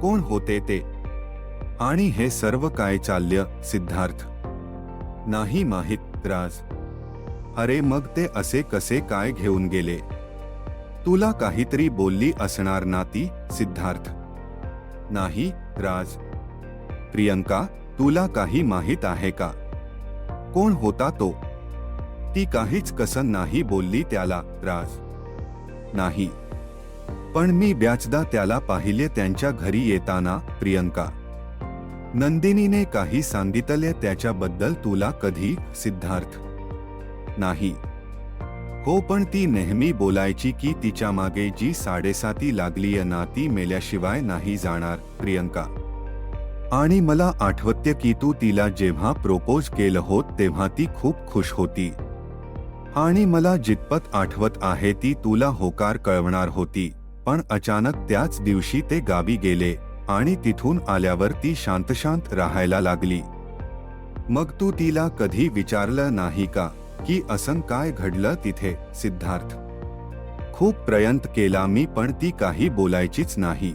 कोण होते ते? आणि हे सर्व काय चाललं सिद्धार्थ? नाही माहीत राज. अरे मग ते असे कसे काय घेऊन गेले? तुला काहीतरी बोलली असणार ना ती सिद्धार्थ? नाही राज. प्रियंका तुला काही माहीत आहे का? कोण होता तो? ती काहीच कसं नाही बोलली त्याला राज. नाही. पण मी ब्याचदा त्याला पाहिले त्यांच्या घरी येताना प्रियंका. नंदिनीने काही सांगितले त्याच्याबद्दल तुला कधी सिद्धार्थ? नाही. हो पण ती नेहमी बोलायची की तिच्यामागे जी साडेसाती लागलीय ना ती मेल्याशिवाय नाही जाणार प्रियंका. आणि मला आठवते की तू तिला जेव्हा प्रोपोज केलं होत तेव्हा ती खूप खुश होती. आणि मला जितपत आठवत आहे ती तुला होकार कळवणार होती. पण अचानक त्याच दिवशी ते गावी गेले आणि तिथून आल्यावर ती शांतशांत राहायला लागली. मग तू तिला कधी विचारलं नाही का की असं काय घडलं तिथे सिद्धार्थ? खूप प्रयत्न केला मी पण ती काही बोलायचीच नाही.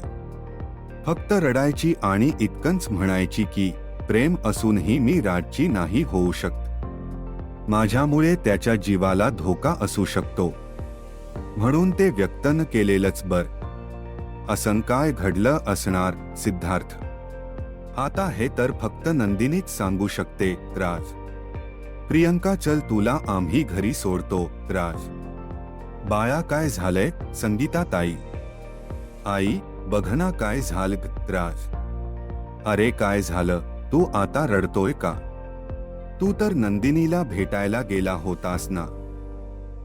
फक्त रडायची आणि इतकंच म्हणायची की प्रेम असूनही मी राजची नाही होऊ शकत. माझ्यामुळे त्याच्या जीवाला धोका असू शकतो. म्हणून ते व्यक्त न केलेलंच बर. असं काय घडलं असणार सिद्धार्थ. आता हे तर फक्त नंदिनीच सांगू शकते राज. प्रियंका चल तुला आम्ही घरी सोडतो राज. बाया काय झालंय? संगीता ताई. आई बघना काय झालं राज. अरे काय झालं? तू आता रडतोय का? तू तर नंदिनीला भेटायला गेला होतास ना.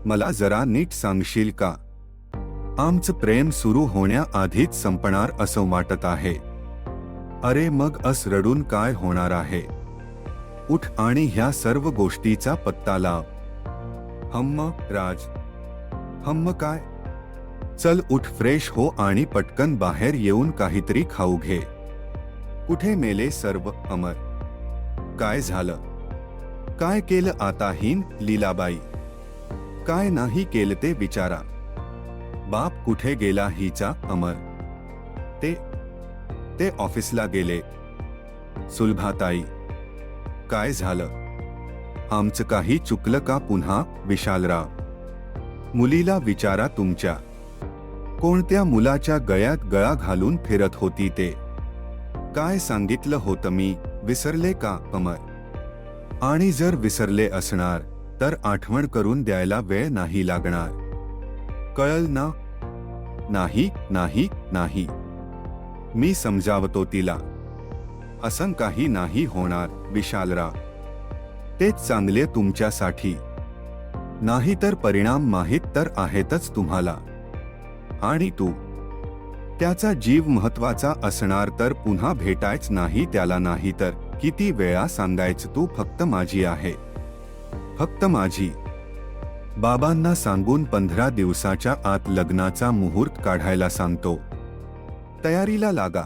मला जरा नीट सांगशील का? आमचं प्रेम सुरू होण्याआधीच संपणार असं वाटत आहे. अरे मग अस रडून काय होणार आहे? उठ आणि ह्या सर्व गोष्टीचा पत्ता लाव. हम्म राज. हम्म काय? चल उठ फ्रेश हो आणि पटकन बाहेर येऊन काहीतरी खाऊ घे. कुठे मेले सर्व अमर? काय झालं? काय केलं आता हिन लीलाबाई? काय नाही केलं ते विचारा. बाप कुठे गेला हिचा अमर? ते ते ऑफिसला गेले. सुलभाताई काय झालं? आमचं काही चुकलं का पुन्हा? विशालराव मुलीला विचारा तुमच्या. कोणत्या मुलाच्या गळ्यात गळा घालून फिरत होती ते? काय सांगितलं होतं मी? विसरले का अमर? आणि जर विसरले असणार तर आठवण करून द्यायला वेळ नाही लागणार. कळल ना? नाही नाही नाही. मी समजावतो तिला. असं काही नाही होणार विशालरा. तेच चांगले तुमच्यासाठी. नाही तर परिणाम माहीत तर आहेतच तुम्हाला. आणि तू? त्याचा जीव महत्त्वाचा असणार तर पुन्हा भेटायच नाही त्याला नाही तर. किती वेळा सांगायच तू फक्त माझी आहे. फक्त माझी. बाबांना सांगून पंधरा दिवसाच्या आत लग्नाचा मुहूर्त काढायला सांगतो. तयारीला लागा.